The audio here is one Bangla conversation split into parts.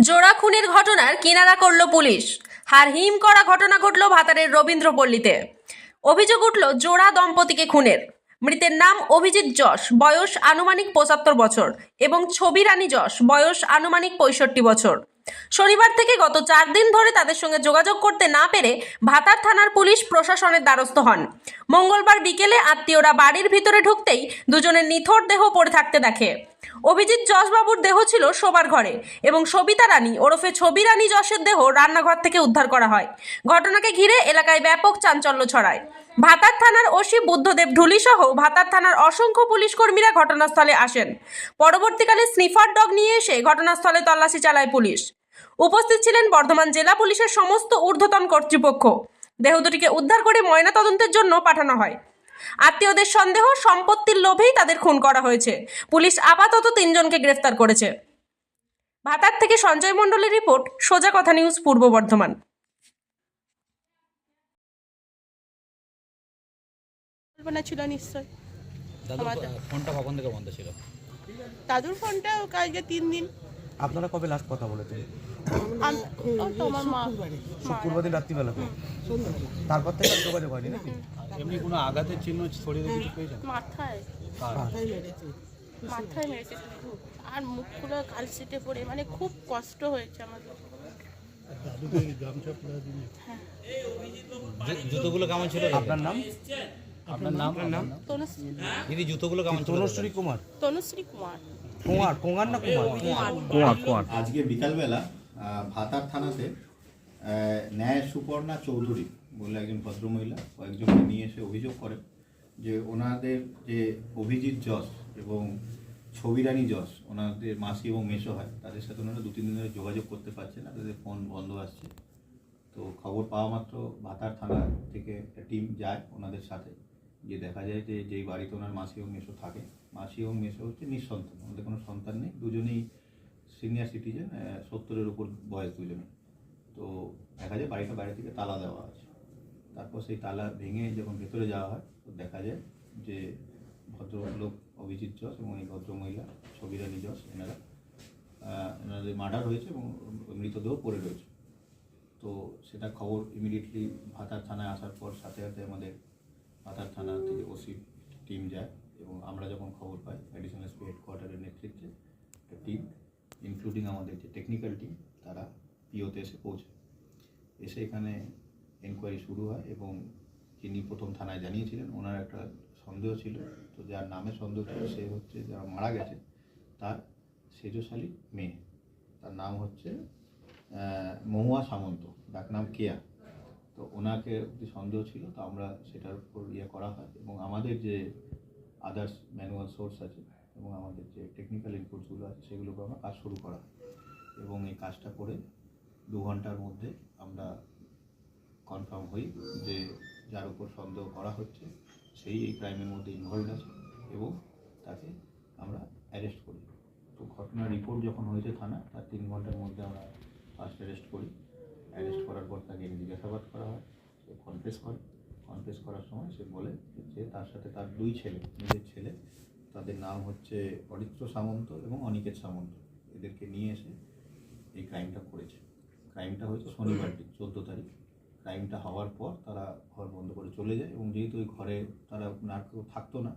জোড়া খুনের ঘটনার কিনারা করল পুলিশ। হার হিম করা ঘটনা ঘটল ভাতারের রবীন্দ্রপল্লীতে। অভিযোগ উঠল জোড়া দম্পতিকে খুনের। মৃতের নাম অভিজিৎ যশ, বয়স আনুমানিক পঁচাত্তর বছর, এবং ছবি রানী যশ, বয়স আনুমানিক পঁয়ষট্টি বছর। শনিবার থেকে গত চার দিন ধরে তাদের সঙ্গে যোগাযোগ করতে না পেরে ভাতার থানার পুলিশ প্রশাসনের দ্বারস্থ হন। মঙ্গলবার বিকেলে আত্মীয়রা বাড়ির ভিতরে ঢুকতেই দুজনের নিথর দেহ পড়ে থাকতে দেখে। অভিজিৎ যশবাবুর দেহ ছিল শোবার ঘরে এবং সবিতা রানী ওরফে ছবি রানী যশের দেহ রান্নাঘর থেকে উদ্ধার করা হয়। ঘটনাকে ঘিরে এলাকায় ব্যাপক চাঞ্চল্য ছড়ায়। ভাতার থানার ওসি বুদ্ধদেব ঢুলি সহ ভাতার থানার অসংখ্য পুলিশ কর্মীরা ঘটনাস্থলে আসেন। পরবর্তীকালে স্নিফার ডগ নিয়ে এসে ঘটনাস্থলে তল্লাশি চালায় পুলিশ। উপস্থিত ছিলেন বর্ধমান জেলা পুলিশের সমস্ত ঊর্ধ্বতন কর্তৃপক্ষ। দেহ দুটিকে উদ্ধার করে ময়নাতদন্তের জন্য পাঠানো হয়। আত্মীয়দের সন্দেহ, সম্পত্তির লোভেই তাদের খুন করা হয়েছে। পুলিশ আপাতত তিনজনকে গ্রেফতার করেছে। ভাতার থেকে সঞ্জয় মণ্ডলের রিপোর্ট, সোজা কথা নিউজ পূর্ব বর্ধমান। পরিকল্পনা ছিল নিশ্চয়। ফোনটা কখন থেকে বন্ধ ছিল? দাদুর ফোনটা কালকে তিন দিন। আপনারা কবে লাস্ট কথা বলেছেন? আমার মা। শুক্রবার। দিন রাত্রিবেলা তারপর থেকে আর যোগাযোগ হয়নি নাকি? এমনি কোনো আঘাতের চিহ্ন শরীরে কিছু পেয়েছেন মাথায়। মাথায় মেরেছে। আর মুখগুলো কালসিটে পড়ে। মানে খুব কষ্ট হয়েছে আমাদের। জুতোগুলো কেমন ছিল আপনার নাম? আপনার নাম? নাম? তনুশ্রী। দিদি জুতোগুলো কেমন তনুশ্রী কুমার। তনুশ্রী কুমার। কুমার কুমার না কুমার? আজকে বিকালবেলা ভাতার থানাতে ন্যায় সুপর্ণা চৌধুরী বলে একজন ভদ্রমহিলা কয়েকজনকে নিয়ে এসে অভিযোগ করে যে ওনাদের যে অভিজিৎ যশ এবং ছবিরানী যশ ওনাদের মাসি এবং মেসো হয় তাদের সাথে ওনারা দু তিন দিন ধরে যোগাযোগ করতে পারছে না তাদের ফোন বন্ধ আসছে। তো খবর পাওয়া মাত্র ভাতার থানা থেকে একটা টিম যায় ওনাদের সাথে। গিয়ে দেখা যায় যে, যেই বাড়িতে ওনার মাসি এবং মেসো থাকে, মাসি এবং মেসো হচ্ছে নিঃসন্তান, ওনাদের কোনো সন্তান নেই, দুজনেই সিনিয়র সিটিজেন সত্তরের উপর বয়স দুজনে তো দেখা যায় বাড়িটা বাইরে থেকে তালা দেওয়া আছে। তারপর সেই তালা ভেঙে যখন ভেতরে যাওয়া হয়, তো দেখা যায় যে ভদ্রলোক অভিজিৎ যশ এবং এই ভদ্রমহিলা ছবিরানী যশ, এনারা এনাদের মার্ডার হয়েছে এবং মৃতদেহ পড়ে রয়েছে। তো সেটা খবর ইমিডিয়েটলি ভাতার থানায় আসার পর সাথে সাথে আমাদের ভাতার থানা থেকে ওসি টিম যায় এবং আমরা যখন খবর পাই অ্যাডিশনাল এসপি হেডকোয়ার্টারের নেতৃত্বে একটা টিম ইনক্লুডিং আমাদের যে টেকনিক্যাল টিম তারা পিওতে এসে পৌঁছায়। এসে এখানে এনকোয়ারি শুরু হয় এবং যিনি প্রথম থানায় জানিয়েছিলেন, ওনার একটা সন্দেহ ছিল। তো যার নামে সন্দেহ ছিল, সে হচ্ছে যারা মারা গেছে, তার সেজশালী মেয়ে। তার নাম হচ্ছে মহুয়া সামন্ত, ডাক নাম কেয়া। তো ওনাকে সন্দেহ ছিল, তো আমরা সেটার উপর ইয়ে করা হয়। এবং আমাদের যে আদার্স ম্যানুয়াল সোর্স আছে এবং আমাদের যে টেকনিক্যাল ইনপুটসগুলো আছে সেগুলোকে আমরা কাজ শুরু করা এবং এই কাজটা করে দু ঘণ্টার মধ্যে আমরা কনফার্ম হই যে যার উপর সন্দেহ করা হচ্ছে, সেই এই ক্রাইমের মধ্যে ইনভলভ আছে এবং তাকে আমরা অ্যারেস্ট করি। তো ঘটনার রিপোর্ট যখন হয়েছে থানা তার তিন ঘণ্টার মধ্যে আমরা ফার্স্ট অ্যারেস্ট করি। অ্যারেস্ট করার পর তাকে জিজ্ঞাসাবাদ করা হয়, সে কনফেস করে। কনফেস করার সময় সে বলে যে তার সাথে তার দুই ছেলে, নিজের ছেলে, তাদের নাম হচ্ছে অরিত্র সামন্ত এবং অনিকেত সামন্ত। এদেরকে নিয়ে এসে এই ক্রাইমটা করেছে। ক্রাইমটা হয়েছে শনিবার দিন, চোদ্দ তারিখ। ক্রাইমটা হওয়ার পর তারা ঘর বন্ধ করে চলে যায় এবং যেহেতু ওই ঘরে তারা না কেউ থাকতো না,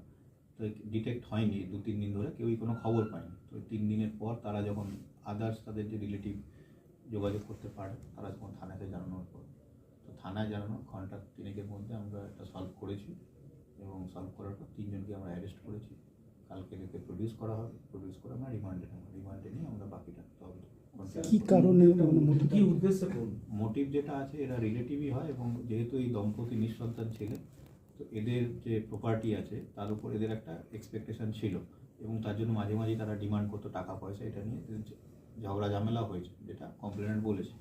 তো ডিটেক্ট হয়নি। দু, তিন দিন ধরে কেউই কোনো খবর পায়নি। তো তিন দিনের পর তারা যখন আদার্স তাদের যে রিলেটিভ যোগাযোগ করতে পারে তারা যখন থানাতে জানানোর পর। তো থানায় জানানোর ঘণ্টা তিনেকের মধ্যে আমরা একটা সলভ করেছি এবং সলভ করার পর তিনজনকে আমরা অ্যারেস্ট করেছি। কালকে এদেরকে প্রডিউস করা হবে প্রডিউস করে আমরা রিমান্ডে নেব। রিমান্ডে নিয়ে আমরা বাকিটা তদন্ত কি কারণে কি উদ্দেশ্যে কোন মোটিভ যেটা আছে এরা রিলেটিভই হয় এবং যেহেতু এই দম্পতি নিঃসন্তান ছিলেন তো এদের যে প্রপার্টি আছে তার উপর এদের একটা এক্সপেকটেশন ছিল এবং তার জন্য মাঝে মাঝে তারা ডিমান্ড করতো টাকা পয়সা এটা নিয়ে। ঝগড়া ঝামেলা হয়েছে, যেটা কমপ্লেনেন্ট বলেছে।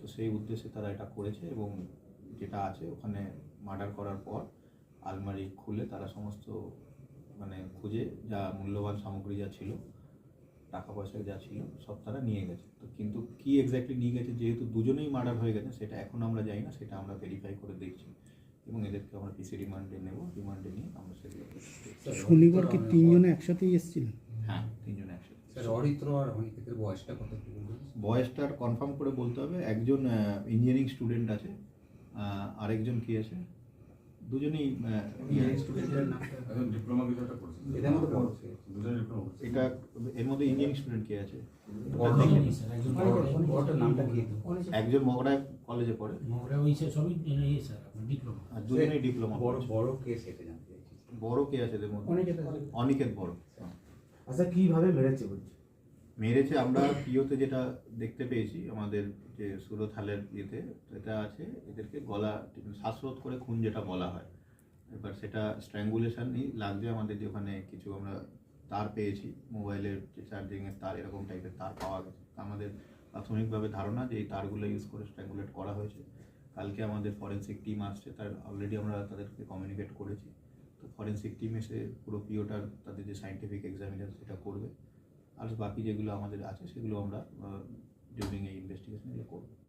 তো সেই উদ্দেশ্যে তারা এটা করেছে এবং যেটা আছে, ওখানে মার্ডার করার পর আলমারি খুলে তারা সমস্ত মানে খুঁজে যা মূল্যবান সামগ্রী যা ছিল, টাকা পয়সা যা ছিল, সব তারা নিয়ে গেছে। তো কিন্তু কি এক্স্যাক্টলি নিয়ে গেছে, যেহেতু দুজনেই মার্ডার হয়ে গেছে, সেটা এখন আমরা জানি না, সেটা আমরা ভেরিফাই করে দেখছি। এবং এদেরকে আমরা পিসি রিমান্ডে নেব রিমান্ডে নিয়ে আমরা সেগুলো শনিবার কি তিনজনে একসাথেই এসেছিলেন? হ্যাঁ অরিত্র আর অনিকেতের বয়সটা কত বলবেন? বয়সটার কনফার্ম করে বলতে হবে একজন ইঞ্জিনিয়ারিং স্টুডেন্ট আছে আরেকজন কি আছে? দুজনেই মধ্যে এটা এর মধ্যে ইঞ্জিনিয়ারিং স্টুডেন্ট কে আছে? একজন মগরায় কলেজে পড়ে। মগরা ডিপ্লোমা আর দুজনেই ডিপ্লোমা বড় বড় কে সেটা জানতে বড় কে আছে এদের মধ্যে? অনিকেত বড়। আচ্ছা কীভাবে মেরেছে বলছি? মেরেছে, আমরা পিওতে যেটা দেখতে পেয়েছি, আমাদের যে সুরত হালের ইয়েতে, এটা আছে, এদেরকে গলা, শ্বাসরোধ করে খুন যেটা বলা হয়। এবার সেটা স্ট্র্যাঙ্গুলেশনই লাগছে আমাদের যে ওখানে কিছু আমরা তার পেয়েছি, মোবাইলের যে চার্জিংয়ের তার, এরকম টাইপের তার পাওয়া গেছে। আমাদের প্রাথমিকভাবে ধারণা যে এই তারগুলো ইউজ করে স্ট্র্যাঙ্গুলেট করা হয়েছে। কালকে আমাদের ফরেন্সিক টিম আসছে, তার অলরেডি আমরা তাদেরকে কমিউনিকেট করেছি। ফরেন্সিক টিম এসে পুরো পিওটার তাদের যে সাইন্টিফিক এক্সামিনেশন সেটা করবে। আর বাকি যেগুলো আমাদের আছে, সেগুলো আমরা ডিউরিং এই ইনভেস্টিগেশন করব।